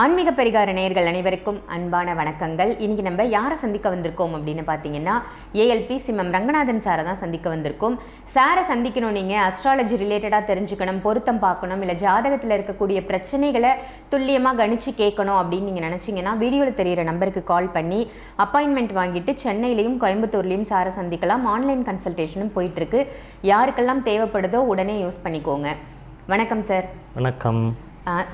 ஆன்மீக பரிகார நேயர்கள் அனைவருக்கும் அன்பான வணக்கங்கள். இன்னைக்கு நம்ம யாரை சந்திக்க வந்திருக்கோம் அப்படின்னு பார்த்தீங்கன்னா ஏஎல்பி சிம்மம் ரங்கநாதன் சாரை தான் சந்திக்க வந்திருக்கோம். சாரை சந்திக்கணும் நீங்கள் அஸ்ட்ராலஜி ரிலேட்டடாக தெரிஞ்சுக்கணும் பொருத்தம் பார்க்கணும் இல்லை ஜாதகத்தில் இருக்கக்கூடிய பிரச்சனைகளை துல்லியமாக கணிச்சு கேட்கணும் அப்படின்னு நீங்கள் நினச்சிங்கன்னா வீடியோவில் தெரியிற நம்பருக்கு கால் பண்ணி அப்பாயின்மெண்ட் வாங்கிட்டு சென்னையிலையும் கோயம்புத்தூர்லேயும் சாரை சந்திக்கலாம். ஆன்லைன் கன்சல்டேஷனும் போயிட்டுருக்கு யாருக்கெல்லாம் தேவைப்படுதோ உடனே யூஸ் பண்ணிக்கோங்க. வணக்கம் சார் வணக்கம்.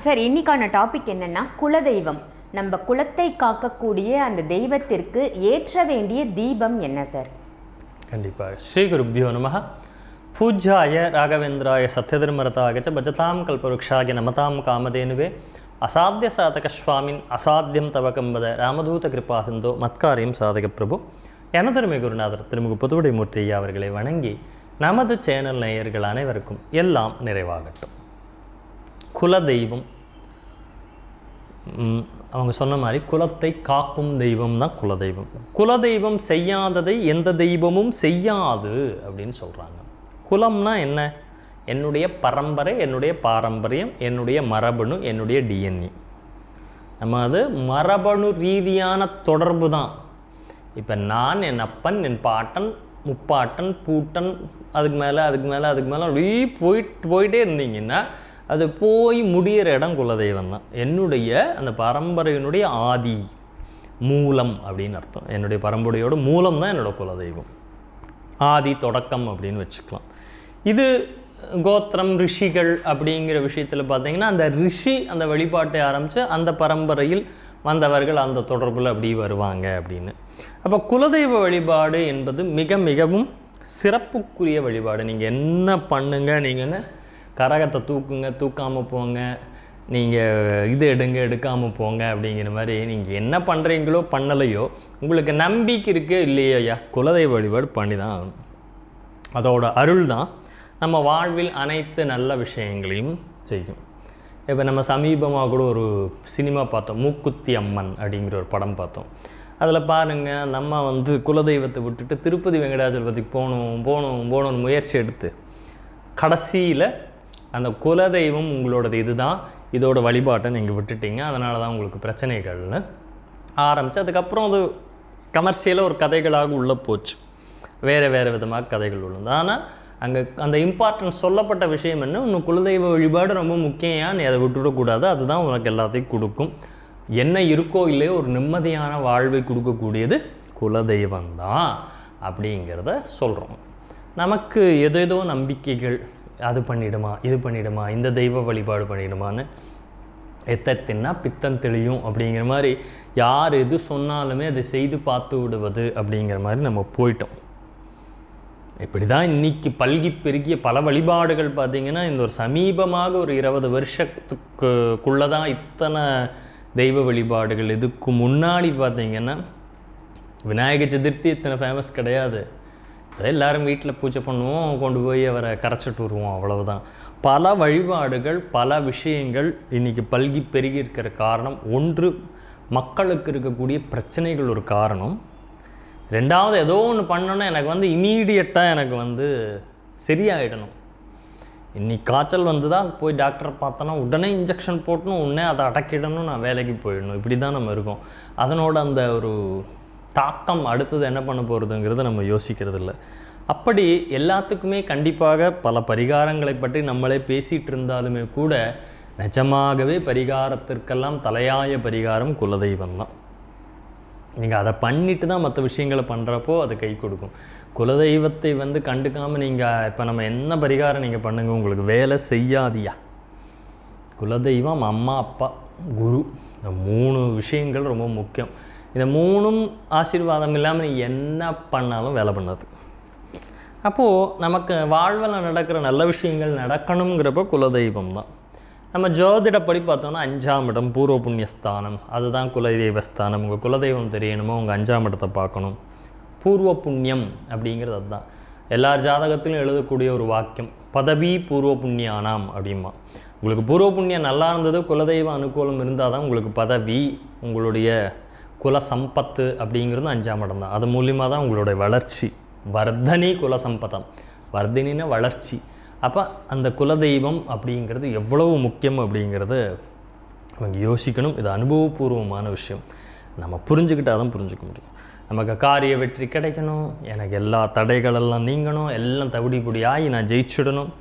சார் இன்னைக்கான டாபிக் என்னன்னா குலதெய்வம். நம்ம குலத்தை காக்கக்கூடிய அந்த தெய்வத்திற்கு ஏற்ற வேண்டிய தீபம் என்ன சார் கண்டிப்பாக. ஸ்ரீ குருப்பியோ நம பூஜ்யாய ராகவேந்திராய சத்யதர்மரதாய ச பஜதாம் கல்பவருஷாய நமதாம் காமதேனுவே. அசாத்திய சாதக ஸ்வாமின் அசாத்தியம் தவகம்பத ராமதூத கிருபா சிந்தோ மத்காரியம் சாதக பிரபு. எனதருமை குருநாதர் திருமுக புதுவுடை மூர்த்தி ஐயா அவர்களை வணங்கி நமது சேனல் நேயர்கள் அனைவருக்கும் எல்லாம் நிறைவாகட்டும். குலதெய்வம். தெய்வம் அவங்க சொன்ன மாதிரி குலத்தை காக்கும் தெய்வம் தான் குலதெய்வம். குலதெய்வம் செய்யாததை எந்த தெய்வமும் செய்யாது அப்படின்னு சொல்கிறாங்க குலம்னா என்ன? என்னுடைய பரம்பரை என்னுடைய பாரம்பரியம் என்னுடைய மரபணு என்னுடைய டிஎன்ஏ நம்ம அது மரபணு ரீதியான தொடர்பு தான். இப்போ நான் என் அப்பன் என் பாட்டன் முப்பாட்டன் பூட்டன் அதுக்கு மேலே அதுக்கு மேலே அதுக்கு மேலே அப்படியே போயிட்டு போயிட்டே இருந்தீங்கன்னா அது போய் முடிகிற இடம் குலதெய்வம் தான். என்னுடைய அந்த பரம்பரையினுடைய ஆதி மூலம் அப்படின்னு அர்த்தம். என்னுடைய பரம்பரையோட மூலம் தான் என்னோட குலதெய்வம். ஆதி தொடக்கம் அப்படின்னு வச்சுக்கலாம். இது கோத்திரம் ரிஷிகள் அப்படிங்கிற விஷயத்தில் பார்த்திங்கன்னா அந்த ரிஷி அந்த வழிபாட்டை ஆரம்பித்து அந்த பரம்பரையில் வந்தவர்கள் அந்த தொடர்பில் அப்படி வருவாங்க அப்படின்னு. அப்போ குலதெய்வ வழிபாடு என்பது மிக மிகவும் சிறப்புக்குரிய வழிபாடு. நீங்கள் என்ன பண்ணுங்க நீங்கள் என்ன கரகத்தை தூக்குங்க தூக்காமல் போங்க. நீங்கள் இது எடுங்க எடுக்காமல் போங்க அப்படிங்கிற மாதிரி நீங்கள் என்ன பண்ணுறீங்களோ பண்ணலையோ உங்களுக்கு நம்பிக்கை இருக்கே இல்லையோ ஐயா? குலதெய்வ வழிபாடு பண்ணி தான் ஆகணும். அதோட அருள் தான் நம்ம வாழ்வில் அனைத்து நல்ல விஷயங்களையும் செய்யும். இப்போ நம்ம சமீபமாக கூட ஒரு சினிமா பார்த்தோம் மூக்குத்தி அம்மன் அப்படிங்கிற ஒரு படம் பார்த்தோம். அதில் பாருங்கள் அந்த அம்மா வந்து குலதெய்வத்தை விட்டுட்டு திருப்பதி வெங்கடாச்சலபதிக்கு போகணும் போகணும் போகணும்னு முயற்சி எடுத்து கடைசியில் அந்த குலதெய்வம் உங்களோடது இதுதான். இதோட வழிபாட்டை நீங்கள் விட்டுட்டீங்க. அதனால தான் உங்களுக்கு பிரச்சனைகள்னு ஆரம்பித்து அதுக்கப்புறம் அது கமர்ஷியலாக ஒரு கதைகளாக உள்ளே போச்சு. வேறு வேறு விதமாக கதைகள் உள்ளது. ஆனால் அங்கே அந்த இம்பார்ட்டன்ஸ் சொல்லப்பட்ட விஷயம் என்ன? இன்னும் குலதெய்வ வழிபாடு ரொம்ப முக்கியம் நீ அதை விட்டுவிடக்கூடாது அதுதான் உனக்கு எல்லாத்தையும் கொடுக்கும். என்ன இருக்கோ இல்லையோ ஒரு நிம்மதியான வாழ்வை கொடுக்கக்கூடியது குலதெய்வம் தான் அப்படிங்கிறத சொல்கிறோம் நமக்கு எதேதோ நம்பிக்கைகள் அது பண்ணிடுமா இது பண்ணிடுமா இந்த தெய்வ வழிபாடு பண்ணிடுமான்னு எத்த தின்னா பித்தம் தெளியும் அப்படிங்கிற மாதிரி யார் எது சொன்னாலுமே அதை செய்து பார்த்து விடுவது அப்படிங்கிற மாதிரி நம்ம போயிட்டோம். இப்படி தான் இன்னைக்கு பல்கி பெருகிய பல வழிபாடுகள் பார்த்திங்கன்னா இந்த ஒரு சமீபமாக ஒரு இருபது வருஷத்துக்குள்ளே தான் இத்தனை தெய்வ வழிபாடுகள். இதுக்கு முன்னாடி பார்த்திங்கன்னா விநாயக சதுர்த்தி இத்தனை ஃபேமஸ் கிடையாது. அதை எல்லாரும் வீட்டில் பூஜை பண்ணுவோம் கொண்டு போய் அவரை கரைச்சிட்டு வருவோம் அவ்வளவுதான். பல வழிபாடுகள் பல விஷயங்கள் இன்றைக்கி பல்கி பெருகி இருக்கிற காரணம். ஒன்று மக்களுக்கு இருக்கக்கூடிய பிரச்சனைகள் ஒரு காரணம். ரெண்டாவது ஏதோ ஒன்று பண்ணோன்னா எனக்கு வந்து இமீடியட்டாக எனக்கு வந்து சரியாயிடணும். இன்னைக்கு காய்ச்சல் வந்து தான் போய் டாக்டரை பார்த்தோன்னா உடனே இன்ஜெக்ஷன் போட்டணும் உடனே அதை அடக்கிடணும் நான் வேலைக்கு போயிடணும். இப்படி தான் நம்ம இருக்கோம். அதனோட அந்த ஒரு தாக்கம் அடுத்தது என்ன பண்ண போகிறதுங்கிறத நம்ம யோசிக்கிறது இல்லை அப்படி எல்லாத்துக்குமே கண்டிப்பாக பல பரிகாரங்களை பற்றி நம்மளே பேசிகிட்டு இருந்தாலுமே கூட நிஜமாகவே பரிகாரத்திற்கெல்லாம் தலையாய பரிகாரம் குலதெய்வம் தான். நீங்கள் அதை பண்ணிட்டு தான் மற்ற விஷயங்களை பண்ணுறப்போ அது கை கொடுக்கும். குலதெய்வத்தை வந்து கண்டுக்காமல் நீங்கள் இப்போ நம்ம என்ன பரிகாரம் நீங்கள் பண்ணுங்க உங்களுக்கு வேலை செய்யாதியா? குலதெய்வம் அம்மா அப்பா குரு இந்த மூணு விஷயங்கள் ரொம்ப முக்கியம். இந்த மூணும் ஆசீர்வாதம் இல்லாமல் நீ என்ன பண்ணாலும் வேலை பண்ணாது. அப்போது நமக்கு வாழ்வில் நடக்கிற நல்ல விஷயங்கள் நடக்கணுங்கிறப்ப குலதெய்வம் தான். நம்ம ஜோதிடப்படி பார்த்தோம்னா அஞ்சாம் இடம் பூர்வ புண்ணியஸ்தானம். அதுதான் குலதெய்வஸ்தானம் உங்கள் குலதெய்வம் தெரியணுமோ உங்கள் அஞ்சாம் இடத்தை பார்க்கணும். பூர்வ புண்ணியம் அப்படிங்கிறது அதுதான். எல்லார் ஜாதகத்திலும் எழுதக்கூடிய ஒரு வாக்கியம் பதவி பூர்வ புண்ணியானாம் அப்படிமா உங்களுக்கு பூர்வ புண்ணியம் நல்லா இருந்தது குலதெய்வ அனுகூலம் இருந்தால் தான் உங்களுக்கு பதவி உங்களுடைய குல சம்பத்து அப்படிங்கிறது அஞ்சாம் இடம் தான். அது மூலியமாக தான் உங்களுடைய வளர்ச்சி. வர்தனி குல சம்பதம் வர்தினின வளர்ச்சி. அப்போ அந்த குலதெய்வம் அப்படிங்கிறது எவ்வளவு முக்கியம் அப்படிங்கிறது அவங்க யோசிக்கணும். இது அனுபவபூர்வமான விஷயம். நம்ம புரிஞ்சுக்கிட்டால் தான் புரிஞ்சுக்க முடியும். நமக்கு காரிய வெற்றி கிடைக்கணும். எனக்கு எல்லா தடைகளெல்லாம் நீங்கணும். எல்லாம் தவிடி பொடியாகி நான் ஜெயிச்சிடணும்.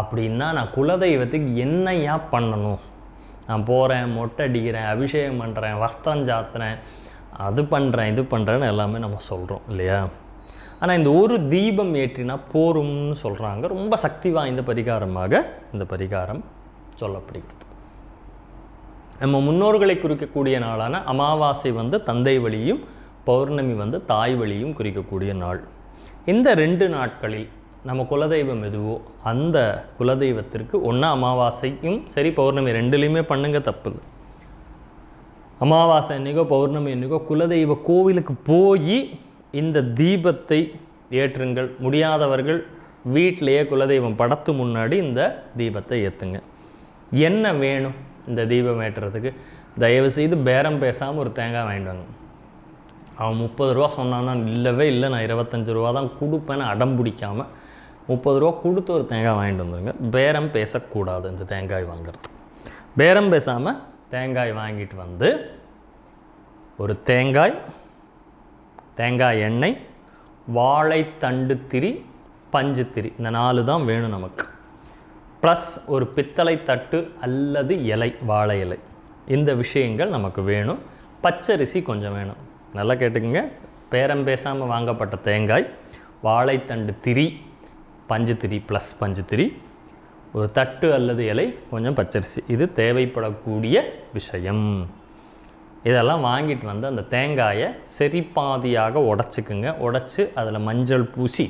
அப்படின்னா நான் குலதெய்வத்துக்கு என்னையா பண்ணணும்? நான் போகிறேன் மொட்டை அடிக்கிறேன் அபிஷேகம் பண்ணுறேன் வஸ்திரம் சாத்துறேன் அது பண்ணுறேன் இது பண்ணுறேன்னு எல்லாமே நம்ம சொல்கிறோம் இல்லையா? ஆனால் இந்த ஒரு தீபம் ஏற்றினா போரும்னு சொல்கிறாங்க ரொம்ப சக்தி வாய்ந்த பரிகாரமாக இந்த பரிகாரம் சொல்லப்படுகிறது. நம்ம முன்னோர்களை குறிக்கக்கூடிய நாளான அமாவாசை வந்து தந்தை வழியும் பௌர்ணமி வந்து தாய் வழியும் குறிக்கக்கூடிய நாள். இந்த ரெண்டு நாட்களில் நம்ம குலதெய்வம் எதுவோ அந்த குலதெய்வத்திற்கு ஒன்றா அமாவாசைக்கும் சரி பௌர்ணமி ரெண்டுலேயுமே பண்ணுங்க தப்பு அமாவாசை அன்னைக்கோ பௌர்ணமி என்னைக்கோ குலதெய்வ கோவிலுக்கு போய் இந்த தீபத்தை ஏற்றுங்கள். முடியாதவர்கள் வீட்டிலேயே குலதெய்வம் படத்து முன்னாடி இந்த தீபத்தை ஏற்றுங்க என்ன வேணும் இந்த தீபம் ஏற்றுறதுக்கு? தயவு செய்து பேரம் பேசாமல் ஒரு தேங்காய் வாங்கிட்டு வாங்க. அவன் முப்பது ரூபா சொன்னான்னா இல்லவே இல்லை நான் இருபத்தஞ்சு ரூபா தான் கொடுப்பேன்னு அடம் பிடிக்காமல் முப்பது ரூபா கொடுத்து ஒரு தேங்காய் வாங்கிட்டு வந்துடுங்க பேரம் பேசக்கூடாது இந்த தேங்காய் வாங்குறது. பேரம் பேசாமல் தேங்காய் வாங்கிட்டு வந்து ஒரு தேங்காய் தேங்காய் எண்ணெய் வாழைத்தண்டு திரி பஞ்சு திரி. இந்த நாலு தான் வேணும் நமக்கு. ப்ளஸ் ஒரு பித்தளை தட்டு அல்லது இலை வாழை இலை. இந்த விஷயங்கள் நமக்கு வேணும். பச்சரிசி கொஞ்சம் வேணும். நல்லா கேட்டுக்கங்க. பேரம் பேசாமல் வாங்கப்பட்ட தேங்காய் வாழைத்தண்டு திரி பஞ்சு ப்ளஸ் பஞ்சு ஒரு தட்டு அல்லது இலை கொஞ்சம் பச்சரிசி. இது தேவைப்படக்கூடிய விஷயம். இதெல்லாம் வாங்கிட்டு வந்து அந்த தேங்காயை செரிப்பாதியாக உடச்சிக்குங்க. உடச்சி அதில் மஞ்சள் பூசி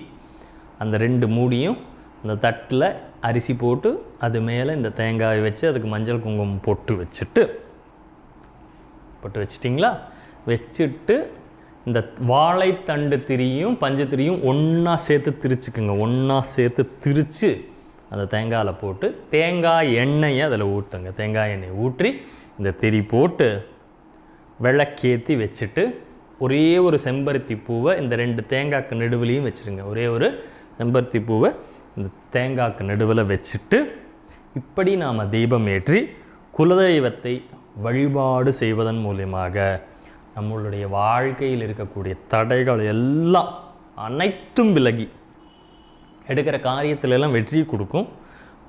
அந்த ரெண்டு மூடியும் அந்த தட்டில் அரிசி போட்டு அது மேலே இந்த தேங்காயை வச்சு அதுக்கு மஞ்சள் குங்குமம் பொட்டு வச்சுட்டு பொட்டு வச்சிட்டிங்களா? வச்சுட்டு இந்த வாழைத்தண்டு திரியும் பஞ்சு திரியும் ஒன்றா சேர்த்து திரிச்சுக்குங்க. ஒன்றா சேர்த்து திரித்து அந்த தேங்காயில் போட்டு தேங்காய் எண்ணெயை அதில் ஊற்றுங்க தேங்காய் எண்ணெய் ஊற்றி இந்த திரி போட்டு விளக்கேற்றி வச்சுட்டு ஒரே ஒரு செம்பருத்தி பூவை இந்த ரெண்டு தேங்காய்க்கு நடுவுலையும் வச்சுருங்க. ஒரே ஒரு செம்பருத்தி பூவை இந்த தேங்காய்க்கு நடுவில் வச்சுட்டு இப்படி நாம் தீபம் ஏற்றி குலதெய்வத்தை வழிபாடு செய்வதன் மூலியமாக நம்மளுடைய வாழ்க்கையில் இருக்கக்கூடிய தடைகள் எல்லாம் அனைத்தும் விலகி எடுக்கிற காரியத்திலெல்லாம் வெற்றி கொடுக்கும்.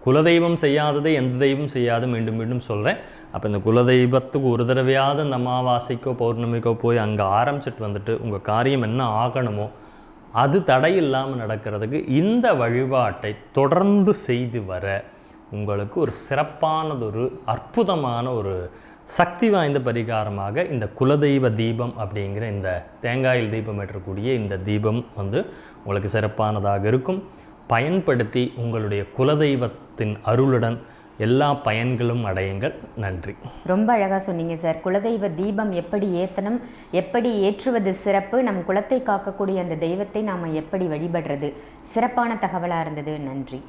குலதெய்வம் செய்யாததை எந்த தெய்வம் செய்யாது மீண்டும் மீண்டும் சொல்கிறேன் அப்போ இந்த குலதெய்வத்துக்கு ஒரு தடவையாவது அந்த அமாவாசைக்கோ பௌர்ணமிக்கோ போய் அங்கே ஆரம்பிச்சிட்டு வந்துட்டு உங்கள் காரியம் என்ன ஆகணுமோ அது தடை இல்லாமல் நடக்கிறதுக்கு இந்த வழிபாட்டை தொடர்ந்து செய்து வர உங்களுக்கு ஒரு சிறப்பானதொரு அற்புதமான ஒரு சக்தி வாய்ந்த பரிகாரமாக இந்த குலதெய்வ தீபம் அப்படிங்கிற இந்த தேங்காயில் தீபம் ஏற்றக்கூடிய இந்த தீபம் வந்து உங்களுக்கு சிறப்பானதாக இருக்கும். பயன்படுத்தி உங்களுடைய குலதெய்வத்தின் அருளுடன் எல்லா பயன்களும் அடையுங்கள். நன்றி. ரொம்ப அழகாக சொன்னீங்க சார். குலதெய்வ தீபம் எப்படி ஏற்றணும் எப்படி ஏற்றுவது சிறப்பு நம் குலத்தை காக்கக்கூடிய அந்த தெய்வத்தை நாம் எப்படி வழிபடுறது சிறப்பான தகவலாக இருந்தது. நன்றி.